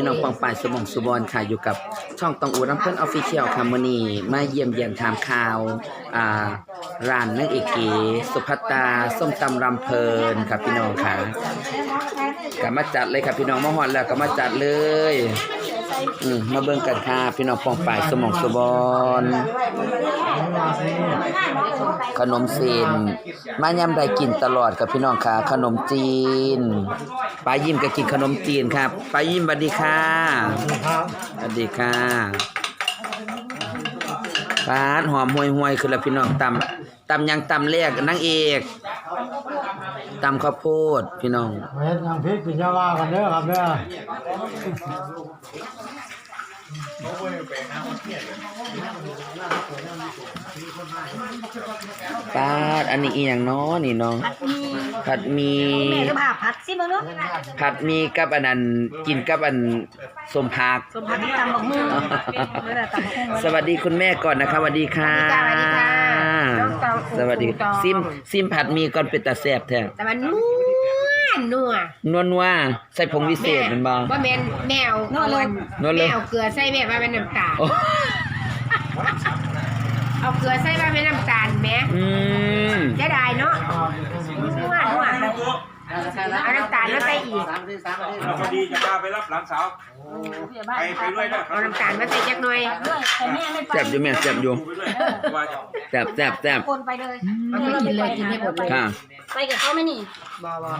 พี่น้องปองปายสมองสุบอนค่ะอยู่กับช่องตองอูน้ำเพิ่นออฟฟิเชียลค่ะมือนี้มาเยี่ยมเยียนถามข่าวอ่าร้านนางเอกเก๋สุภัตตาส้มตำรำเพลินค่ะพี่น้องค่ะก็มาจัดเลยค่ะพี่น้องมาหอนแล้วก็มาจัดเลย อืมมาเบิ่งกันค่ะ พี่น้องปองป่ายสมองสบอนขนมเส้นมายำได้กินตลอดกับพี่น้องค่ะ ขนมจีนป้ายิ้มก็กินขนมจีนครับป้ายิ้มสวัสดีค่ะสวัสดีค่ะปาหอมห่วยๆคือล้วพี่น้องตำตำยังตำแรกนางเอก ตำข้าวโพดพี่น้องเฮ็ดยังพริกกินยาว่ากันเด้อครับเด้อปาดอันนี้อีหยังน้อนี่น้อง ผัดหมีแม่ก็พาพัดสิมึงเนาะผัดหมีกับอันนั้นกินกับอันสมผัก สมพัดที่ตำบักหุ่งไม่ได้ตำบักหุ่งสวัสดีคุณแม่ก่อนนะคะสวัสดีค่ะ สวัสดีค่ะน้อง ตองสวัสดีน้องตองซิมซิมผัดหมีก่อนเป็นตาแซ่บแท้แต่มันนัวนัวนวลว่าใส่ผงวิเศษแมันบ่ ว่าแม่นแมวนัวเลย นัวเลย แมวเกลือใส่แม่ว่าเป็นน้ำตาล โอ้เอาเกลือใส่ว่าเป็นน้ำตาลแม่อืม จะได้เนาะนัวนัว เอาน้ำตาลมาใส่อีกเราพอดีจะพาไปรับหลานสาวไปไปด้วยนะเอาน้ำตาลมาใส่จักหน่อยแซ่บอยู่แม่แซ่บอยู่ไปด้วยว่าจะแซ่บแซ่บแซ่บคนไปเลยเอาไปกินเลยกินให้หมดเลยค่ะไปกับเขาไหมนี่บ่บ่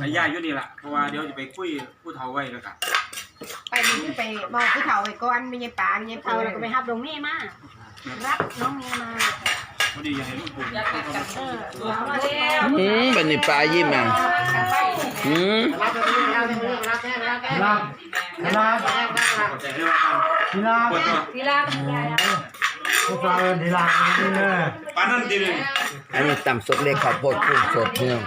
ไอ้ย่าอยู่นี่แหละเพราะว่าเดี๋ยวจะไปคุยผู้เฒ่าไว้แล้วกันไปดูไปมองผู้เฒ่าไปก่อนไม่ใช่ป่าไม่ใช่เขาเฒ่าเราแล้วก็ก็ไปไปหับลงเม่มารับน้องเมย์มา พอดียากเห็นลูกปู่อืมบัดนี้ปลายิ้มอะอืมรับรับขอบใจด้ว่ากันทีรับปวดตัวทีละพวกเราเอิ้นทีรับนี่เด้อปานั่นดีเลยอันนี้ตำสดเล็กข้าวโพดกุ้งสดพี่น้อง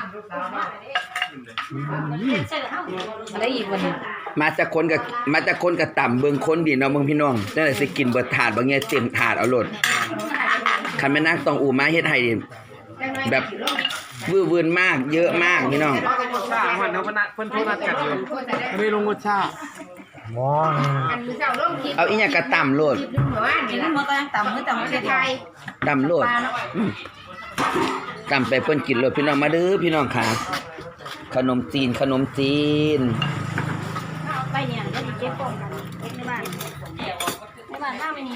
อะไรอีกวันนี้มาจากคนกับมาจากคนกับต่ำเบิ่งคนดีเนาะเบิ่งพี่น้องนั่นแหละสิกินเบิดถาดบางแง่เต็มถาดเอาโลด คันแม่นางต้องอูมาเฮ็ดให้นี่แบบวื้อวืนมากเยอะมากพี่น้องวันนั้นเพิ่นนัดเพิ่นโทรนัดกันอยู่ไม่ลงรสชาติมองอันมือเจ้าร่มคิดเอาอีหยังกระต่ำโลดคิดดูเหมือนว่ากินี่นละมันก็ยังต่ำมือต่ำมือประเทศไทยต่ำโลดอืมต่ำไปเพิ่นกินโลดพี่น้องมาเด้อพี่น้องค่ะขนมจีนขนมจีน ไปเนี่ยได้ดีเก็บกล่องกันเก็บในบ้านในบ้านหน้าไม่มี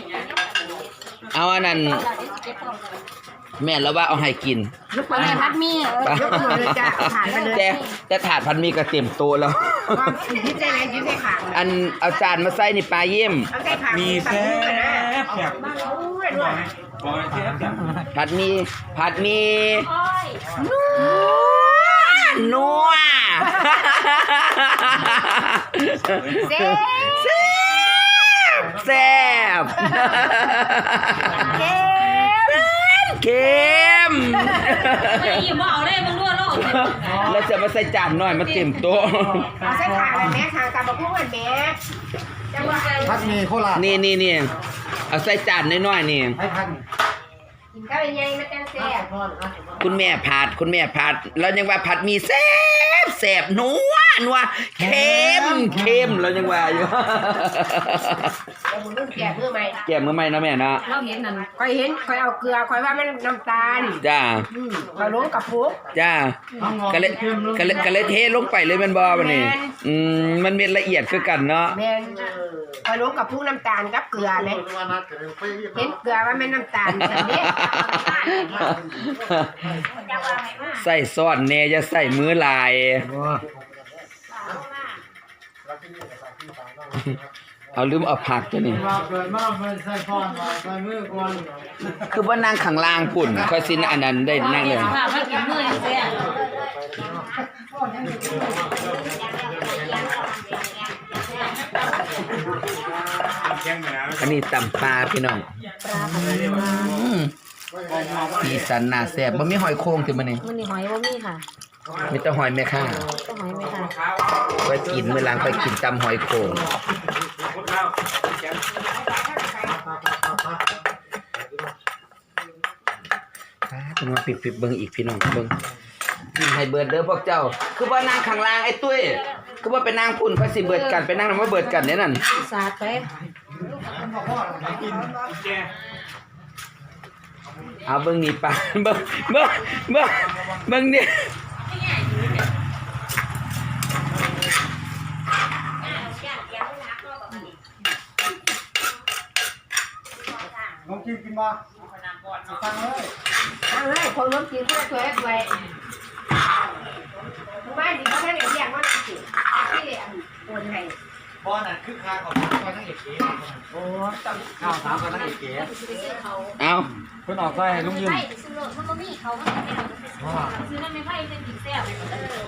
เอาอันนั้นเราได้เก็บกล่องกันแม่แล้วว่าเอาให้กินลูกปลาพัดมีเออยกมือเลยจ้ะผ่านไปเลยแต่แต่ถาดพันมีก็เต็มโตะแล้ว ความคิดได้ไหมคิดได้ค่ะอันเอาจานมาใส่ในปลาเยี่ยมเอาใส่ผักมีแซ่บแซ่บโอ้ยด้วยบอกให้แซ่บแซ่บผัดหมีผัดหมีโอ้ยนัวเซ่ แซ่บเซ่เค็มไม่ยิ้มว่าเอาได้มึงรั่วโลกแล้วจะมาใส่จานหน่อยมาเต็มโต๊ะเอาใส่ผักเลยแม่ค่ะกับมะพร้าวเหมือนแม่จังหวะพัดมีโคราชนี่นี่นี่เอาใส่จานน้อยๆนี่ให้พัด กินข้าวยังไงมันจังแซ่บคุณแม่ผัดคุณแม่ผัดแล้วยังว่าผัดหมีแซ่บแซ่บนัวนัวเค็มเค็มแล้วยังว่าอยู่ เดี๋ยวมึงต้องแกะมือใหม่แก้มมือใหม่นะแม่เนาะเราเห็นนั่นคอยเห็นคอยเอาเกลือคอยว่ามันน้ำตาลจ้าอืมคอยลงกับพุกจ้าก็เลยก็เลยก็เลยเทลงไปเลยแมันบ่บัดนี้แม่นอืมมันเม็ดละเอียดคือกันเนาะ แม่นคอยลงกับพุกน้ำตาลกับเกลือไหมเห็นเกลือว่ามันน้ำตาลใช่ไหมใส่ซอสแหน่อย่าใส่มือลาย เอาลืมเอาผักตัวนี้ว่าเกิดมาเพิ่นใส่พรว่าใส่มือก่อนคือว่านั่งข้างลางปุ่นค่อยสินอันนั้นได้นั่งเลย ค่ะพัดกินมือเสีย อันนี้ตำปลาพี่น้องอืมสีสันน่าแซ่บบ่มีหอยโครงติมื้อนี้มันนี่หอยว่ามีค่ะมีแต่หอยแม่ค้าก็หอยไหมค่ะไปกินมื้อหลังไปกินตำหอยโครงคนข้าวแข็งอ่าเป็นว่าปิดๆเบิ่งอีกพี่น้องเบิ่งกินให้เบิดเด้อพวกเจ้า คือว่านั่งข้างล่างไอ้ตุ้ยก็ว่าไปนั่งพุ่นก็สิเบิดกันไปนั่งนำว่าเบิดกันเนี่ยนั่น สาดไป แกเอาเบิ่งนี่ปะเบิ่งเบิ่งเบิ่งเบิ่งนี่น้องกินกินมาฟังเลยเอาเลยคนล้มกินเพื่อช่วยด้วยบ้านดีเขาได้เรียกว่าสิที่โอนให้ บอลน่ะคือคาของคาทั้งเอกเก๋โอ้ต้องข้าวสามกับทั้งเอกเก๋เอาเพิ่นออกไปลุงยืมไผ่ซื้อรถมันบ่มีเขามันก็เป็นซื้อนั่นไม่ไผ่เป็นดินแซ่บเออ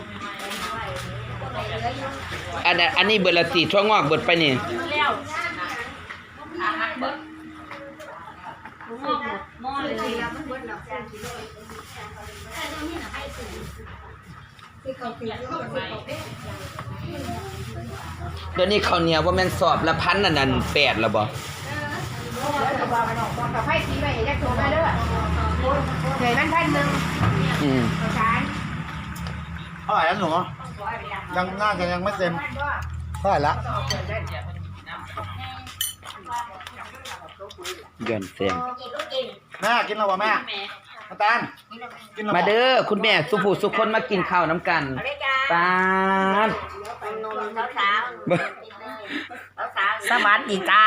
บ่ได้เหลืออยู่อันนั้นอันนี้เบิดละตีทั่วงอกเบิดไปนี่แล้วขาหักเบิดงอกหมดมอเลยเดี๋ย วนี้ข้าวเหนียวว่าแม่นสอบละพันอันนั้นแปดแล้วบ่บอกบอกกับไฟสีไปเห็นจะโทรมาเด้อเคยมันพันหนึ่งอืมประสานเท่าไหร่แล้วหนูยังน่าจะยังไม่เต็มเท่าไหร่ละย้อนแสงแม่กินแล้ววะแม่มาตานกินแล้ว มาเด้อคุณแม่สุผู้สุคนมากินข้าวน้ำกันปาดสวัสดีจ้า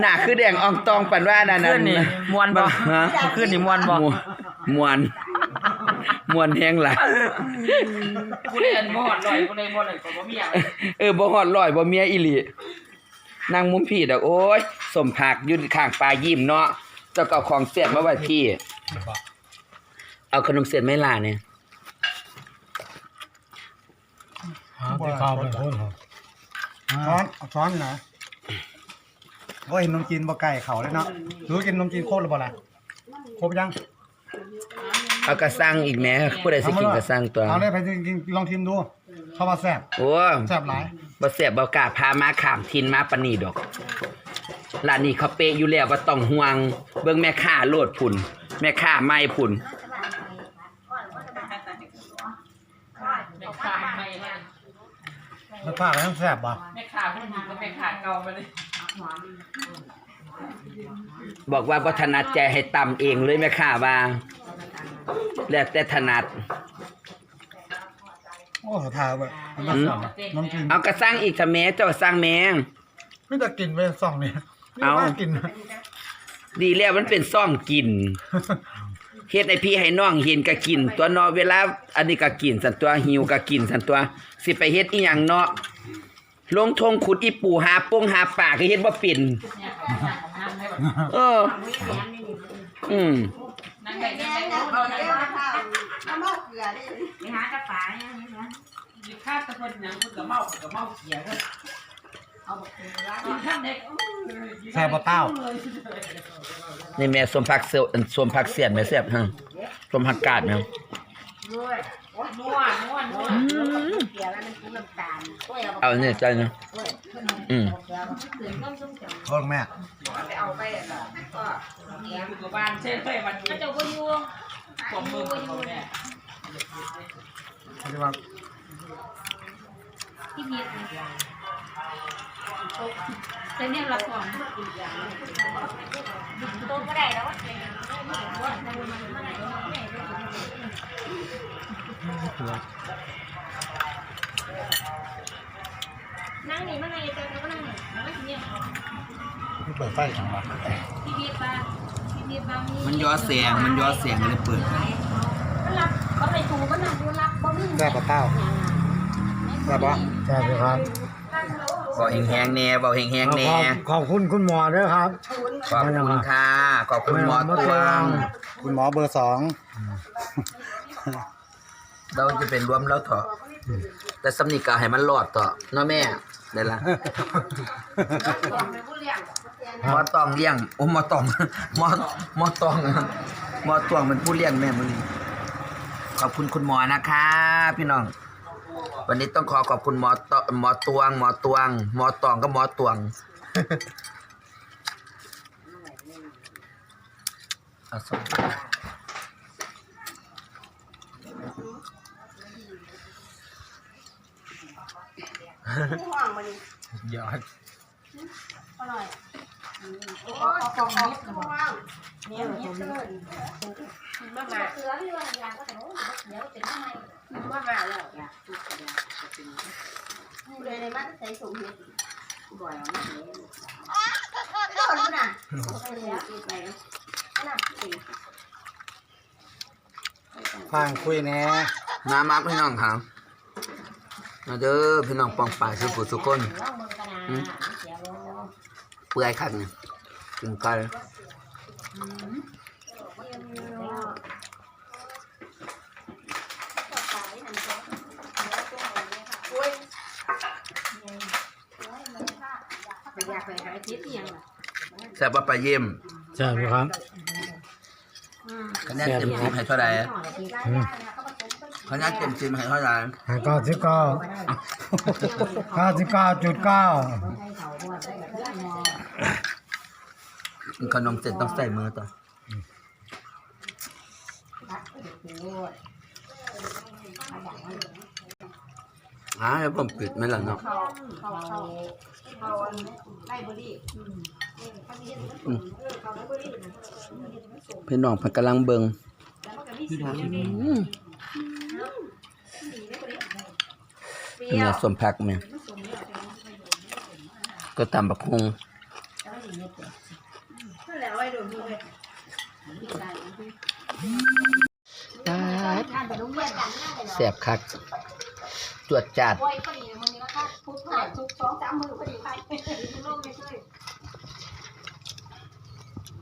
หน้าคือแดงอองตองปันว่านั่นน่ะขึ้นนี่ม่วนบ่ฮะขึ้นนี่ม่วนบ่มวนมวนแฮงหลายผู้เรียนบ่ฮอดลอยผู้ใดบ่ได้ก็บ่มีหยังเออบ่ฮอดร้อยบ่เมียอีหลีนางมุมพี่ดอกโอ้ยสมผักอยู่ข้างปลายิ้มเนาะเจ้าก็เอาของเสียบมาไว้พี่ เอาขนมเสียบไหม่ล่ะเนี่ยที่ข้าวไปพ่นช้อนเอาช้อนนะโอ้ยนมจีนบ่ไก่เขาเลยเนาะรู้กินนมจีนโคตรหรือเปล่าล่ะครบยังเอากระซังอีกแหมผู้ใดสิกินกระซังตัวเอาเลยไปกินลองชิมดูเข้ามาแซ่บโอ้แซ่บหลายบ่เสียบบ่กล้าพามาข้ามทินมาปานนี้ดอกร้านนี้เขาเป๊ะอยู่แล้วบ่ต้องห่วง เบิ่งแม่ค้าโลดพุ่น แม่ค้าไม่พุ่น แม่ค้าใหม่มา แล้วป้าแล้วแซ่บป่ะแม่ค้าผู้หญิงก็แม่ค้าเก่ามาเลยบอกว่าบ่ถนัดใจให้ตำเองเลยแม่ค้าว่าแล้วแต่ถนัด โอ้โหทาแบบมันน่าแซ่บอะนมจีนเอากระซังอีกทำแม่เจ้าสร้างแมงไม่แต่กินไปสองเนี่ยเอาไม่ว่กินดีแล้วมันเป็นซ่องกิน เฮ็ดให้พี่ให้น้องเห็นก็กิน ตัวเนาะเวลา อันนี้ก็กินสันตัวหิวก็กินสันตัว สิไปเฮ็ดอีหยังเนาะลงทงขุดอีปูหาปงหาปลาก็เฮ็ดบ่เป็นเออ อืมนั่งได้นั่งได้เอานั่งได้ไปหากระป๋าเนี่ยนะสิค่าแตะเพิ่นหยังเพิ่นก็เมาเพิ่นก็เมาเสียเด้อเอาบัก แซ่บปะเต้า นี่แม่สมผักเสียสมผักเสียนแม่แซ่บฮะสมผักกาดแม่ด้วยนัวนัวนัวเกี่ยวแล้วมันคุ้มน้ำตาลเอาเนี่ยใจนะอืมโทษแม่อยู่กับบ้านเช่นไปวันกระนี้จกก็อยู่ผมมือเขาเนี่ยเขาเรียกว่าที่มี แต่เนี่ยละของโตก็ได้แล้วนั่งนี่มาไงเจอก็นั่งนี่ไม่เนี่ยเปิดไฟทางบ้านพี่เบียร์ปลาพี่เบียร์ปลามันย้อแสงมันย้อแสงก็เลยเปิดก็รับก็ไปถูก็นั่งดูรับบ่มีแซ่ปะเต้าแซ่ปะแซ่ครับ บอกแห้งๆแน่บอกแห้งๆแน่ขอบคุณคุณหมอด้วยครับ ขอบคุณค่ะขอบคุณหมอตวงคุณหมอเบอร์สองเราจะเป็นรวมแล้วเถอะแต่สำนีกาให้มันรอดเถอะเนาะแม่ได้ละหมอตองเลี้ยงโอ้หมอตองหมอหมอตองหมอตวงมันผู้เลี้ยงแม่มึงขอบคุณคุณหมอนะคะ พี่น้อง วันนี้ต้องขอขอบคุณหมอตหมอตวง หมอตวง หมอตองก็หมอตวงเอาส่งห้องมันนี่ยอดอร่อย ฟังคุยแน่มามาพี่น้องครับมาเด้อพี่น้องปองป่ายสุขุสุคนองมือกัน เดี๋ยวเปื่อยคักนี่กินไก่อยากไปหาทิศเอียงล่ะแซ่บว่าปลาเยี่ยมใช่ครับคะแนนเต็มสิบให้เท่าไหร่คะแนนเต็มสิบให้เท่าไหร่เก้าสิบเก้าเก้าสิบเก้าจุดเก้า กิน ขนมเสร็จต้องใส่มือต่ออ่าแล้วผมปิดไหมล่ะเนาะเขาเขาเขาเขาไล่บรีพี่น้องพันกำลังเบิงเนี่ยสมพักเนี่ยก็ตามบักฮง นั่นแหละไว้ดูดูเลยทานไปโรงเรียนกันน่าจะแสบคักจวดจัดโอ้ยพอดีมันนี่นะคะทุกผ่านทุกสองสามมือพอดีไปโลกไม่เคย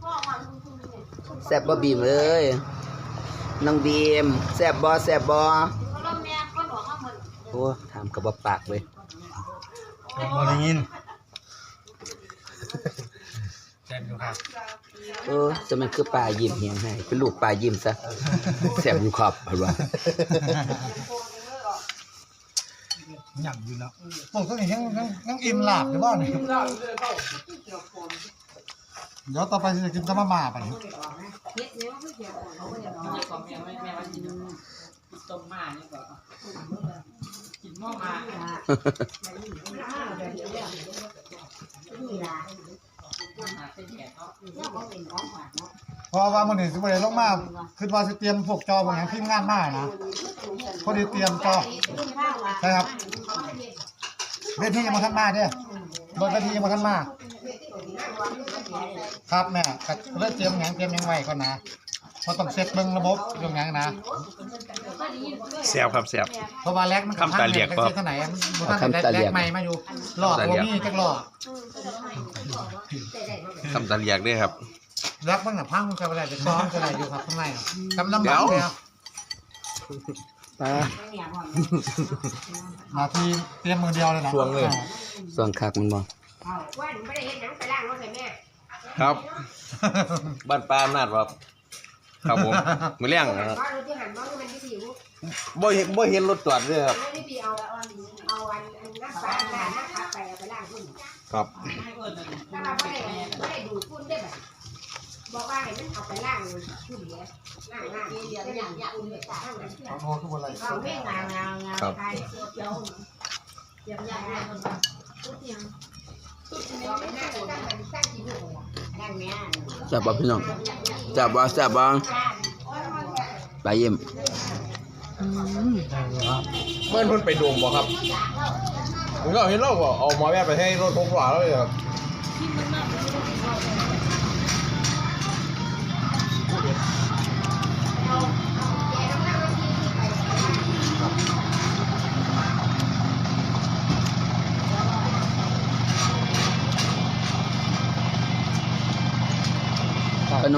พ่อมาทุกๆแสบบ่บีมเอ้ยน้องบีมแสบบ่แสบบ่ก็ลมเนี่ยก็บอกว่ามันโอ้ถามกับบ่ปากเว้ยบอได้ยินแซ่บอยู่ครับ เออจะมันคือปลายิ้มเฮียงให้เป็นลูกปลายิ้มซะแสบอยู่ขอบเห็นบ่หยั่งอยู่แล้วพวกตัวนี้ยังยังยังอิ่มหลาบอยู่บ้านนี่เดี๋ยวต่อไปจะกินกับมาม่าไปนี่เฮ็ดเนี่ยไม่เกี่ยวกับเขาเนี่ยแม่ก็แม่ไม่แม่ว่ากินต้มมานี่ก็กินหม้อมานี่ล่ะหา เส้นแขกเขาเป็นของหวานเนาะเพราะว่ามันนี่สิบ่ได้ลงมาคือว่าสิเตรียมพวกจอบางอย่างทีมงานมานะพอดีเตรียมจอใช่ครับเวทียังมาทันมาเด้อบนเวทียังมาทันมา ครับแม่ก็เลยเตรียมอยังเตรียมยังไว้ก่อนนะ เพราะต้องเซ็ตเบิ่งระบบเรื่องหยังนะแซ่บครับแซ่บเพราะว่าแลกมันคำตาเหลียกก็ก็เท่าไหร่มันบ่ทันได้แลกใหม่มาอยู่หลอกบ่มีจักหลอกคำตาเลียกด้วยครับ แลกมันน่ะพังมันก็บ่ได้ไปซ้อมก็ได้อยู่ครับข้างในน่ะกำลังบักเลยครับปลาหนาทีเตรียมมือเดียวเลยนะช่วงเลย ส่วนคักมันบ่วันไม่ได้เฮ็ดหนังไปล่างเขาใส่แม่ครับ บ้านปลาอำนาจครับ ครับผมมือเลี้ยงนะครับว่ารู้ที่หันว่ามันที่ผิวบ่เห็นบ่เห็นรถจอดเลยครับ ไม่ได้พี่เอาเอาอันอันน้ำปลาหน้าน้ำปลาไปเอาไปล่างพุ่นครับให้เอิญนั่นถ้าเราไม่ได้ไม่ได้ดูดพุ่นได้แบบบอกว่าให้มันเอาไปล่างพุ่นเดียวล่างล่างเดียวอย่างอย่างอุ่นเลยจ้าข้างหลังเอาโทรขึ้นบนไหล่เราไม่งานงานงานครับใครเจียวเจียวอย่างไรคนตุ๊ดยังตุ๊ดยังไม่น่าจะตั้งแต่สร้างที่หนึ่ งนั่นเนี่ยแซ่บบ่พี่น้องแซ่บบ่แซ่บบ่ปลายิ้มเมื่อเพิ่นไปโดมบ่ครับผมก็เห็นเราบ่เอาหมอแม่ไปให้รถพกหลาแล้วเลยครับ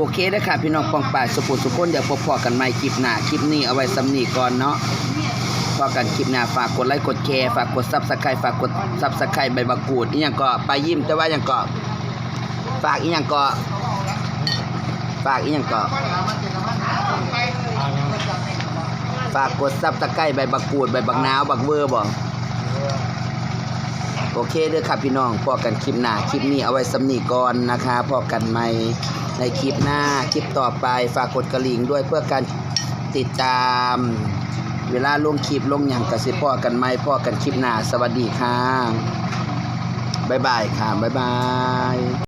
โอเคเด้ค่ะพี่น้องปองป่ายสุขุสุคนเดี๋ยวพบพอกันใหม่คลิปหน้าคลิปนี้เอาไว้สำนีก่อนเนาะพอกันคลิปหน้าฝากกดไลค์กดแชร์ฝากกด Subscribe ฝากกด Subscribe ใบบักกูดอีหยังก็ไปยิ้มแต่ว่าหยังก็ฝากอีหยังก็ฝากอีหยังก็ฝากกดซับตะไคร้ใบบักกูดใบบักนาวบักเวอร์บ่โอเคเด้อครับพี่น้องพอกันคลิปหน้าคลิปนี้เอาไว้สำนีก่อนนะคะพอกันใหม่ ในคลิปหน้าคลิปต่อไปฝากกดกระลิ่งด้วยเพื่อการติดตาม เวลาลงคลิปลงอย่างกสิพ่อกันไหมพ่อกันคลิปหน้า สวัสดีค่ะบ๊ายบายค่ะบ๊ายบาย